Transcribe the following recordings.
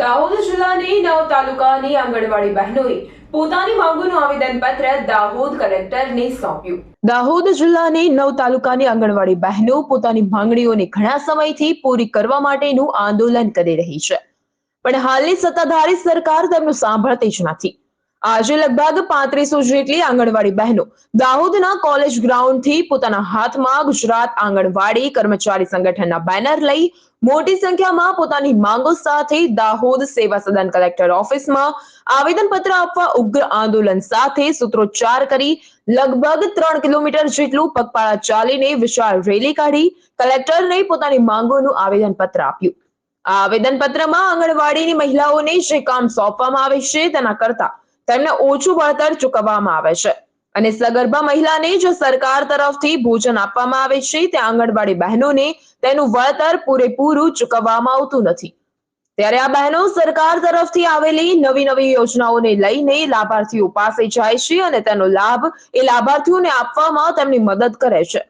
દાહોદ જિલ્લાની નવ તાલુકાની આંગણવાડી બહેનોએ પોતાની માંગોનું આવેદનપત્ર દાહોદ કલેક્ટરને સોંપ્યું. દાહોદ જિલ્લાની નવ તાલુકાની આંગણવાડી બહેનો પોતાની માંગણીઓને ઘણા સમયથી પૂરી કરવા માટેનું આંદોલન કરી રહી છે. પણ હાલની સત્તાધારી સરકાર તેમનું સાંભળતી જ નથી. આજે લગભગ પાંત્રીસો જેટલી આંગણવાડી બહેનો દાહોદના કોલેજ ગ્રાઉન્ડથી પોતાના હાથમાં ગુજરાત આંગણવાડી કર્મચારી સંગઠનના બેનર લઈ મોટી સંખ્યામાં પોતાની માંગો સાથે દાહોદ સેવા સદન કલેક્ટર ઓફિસમાં આવેદનપત્ર આપવા ઉગ્ર આંદોલન સાથે સૂત્રોચ્ચાર કરી લગભગ ત્રણ કિલોમીટર જેટલું પગપાળા ચાલીને વિશાળ રેલી કાઢી કલેક્ટરને પોતાની માંગોનું આવેદનપત્ર આપ્યું. આ આવેદનપત્રમાં આંગણવાડીની મહિલાઓને જે કામ સોંપવામાં આવે છે તેના કરતા તેમને ઓછું વળતર ચૂકવવામાં આવે છે. અને સગર્ભા મહિલાને જો સરકાર તરફથી ભોજન આપવામાં આવે છે. તે આંગણવાડી બહેનોને તેનું વળતર પૂરેપૂરું ચૂકવવામાં આવતું નથી. ત્યારે આ બહેનો સરકાર તરફથી આવેલી નવી નવી યોજનાઓને લઈને લાભાર્થીઓ પાસે જાય છે અને તેનો લાભ એ લાભાર્થીઓને આપવામાં તેમની મદદ કરે છે.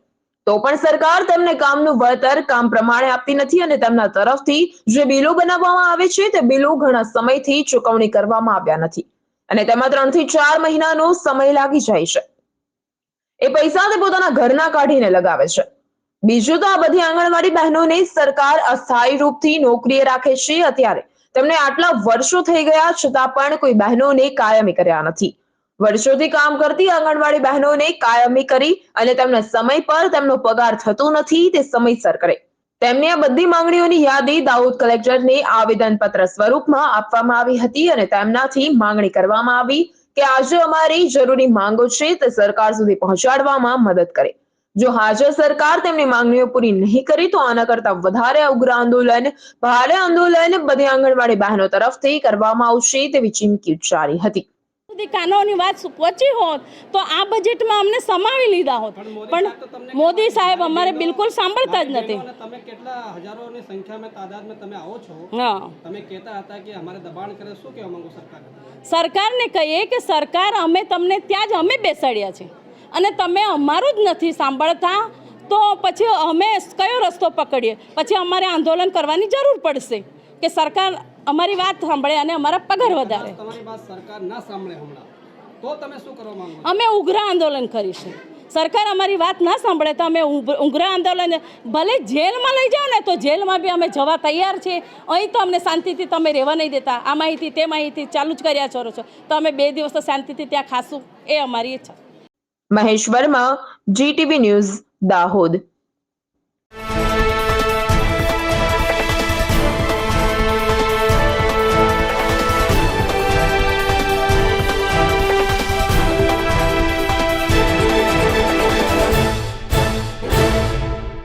તો પણ સરકાર તેમને કામનું વળતર કામ પ્રમાણે આપતી નથી અને તેમના તરફથી જે બિલો બનાવવામાં આવે છે તે બિલો ઘણા સમયથી ચૂકવણી કરવામાં આવ્યા નથી. અને તેમાં ત્રણથી ચાર મહિનાનો સમય લાગી જાય છે. એ પૈસા તે પોતાના ઘરના કાઢીને લગાવે છે. બીજું તો આ બધી આંગણવાડી બહેનોને સરકાર અસ્થાયી રૂપથી નોકરીએ રાખે છે અત્યારે. તેમને આટલા વર્ષો થઈ ગયા છતાં પણ કોઈ બહેનોને કાયમી કર્યા નથી. વર્ષોથી કામ કરતી આંગણવાડી બહેનોને કાયમી કરી અને તેમના સમય પર તેમનો પગાર થતો નથી, તે સમયસર કરે. તેમની આ બધી માંગણીઓની યાદી દાઉદ કલેક્ટરને આવેદનપત્ર સ્વરૂપમાં આપવામાં આવી હતી અને તેમનાથી માંગણી કરવામાં આવી કે આજે અમારી જરૂરી માંગો છે તે સરકાર સુધી પહોંચાડવામાં મદદ કરે. જો હાજર સરકાર તેમની માંગણીઓ પૂરી નહીં કરી તો આના કરતા વધારે ઉગ્ર આંદોલન, ભારે આંદોલન બધી આંગણવાડી બહેનો તરફથી કરવામાં આવશે તેવી ચીમકી ઉચ્ચારી હતી. સુધી કાનૂની વાત પહોંચી હોત તો આ બજેટમાં અમને સમાવી લીધા હોત. પણ મોદી સાહેબ અમારે બિલકુલ સાંભળતા જ નથી. તમે કેટલા હજારોની સંખ્યામાં તાદાદમાં તમે આવો છો? હા. તમે કહેતા હતા કે અમારે દબાણ કરે શું કહેવા માંગો સરકાર? સરકારને કહીએ કે સરકાર અમે તમને ત્યાં જ અમે બેસાડ્યા છે. અને તમે અમારું જ નથી સાંભળતા તો પછી અમે કયો રસ્તો પકડીએ? પછી અમારે આંદોલન કરવાની જરૂર પડશે કે સરકાર અમારી વાત સાંભળે અને અમારા પગાર વધારે. તમારી વાત સરકાર ના સાંભળે હમણાં. તો તમે શું કરવા માંગો અમે ઉગ્ર આંદોલન કરીશું. સરકાર અમારી વાત ના સાંભળે તો અમે ઉગ્ર આંદોલન ભલે જેલમાં લઈ જાઓ ને તો જેલમાં બી અમે જવા તૈયાર છીએ. અહીં તો અમને શાંતિથી તમે રહેવા નહીં દેતા. આ માહિતી તે માહિતી ચાલુ જ કર્યા છો છો. તો અમે બે દિવસ તો શાંતિથી ત્યાં ખાશું. એ અમારી ઈચ્છા. Mahesh Varma GTV news Dahod.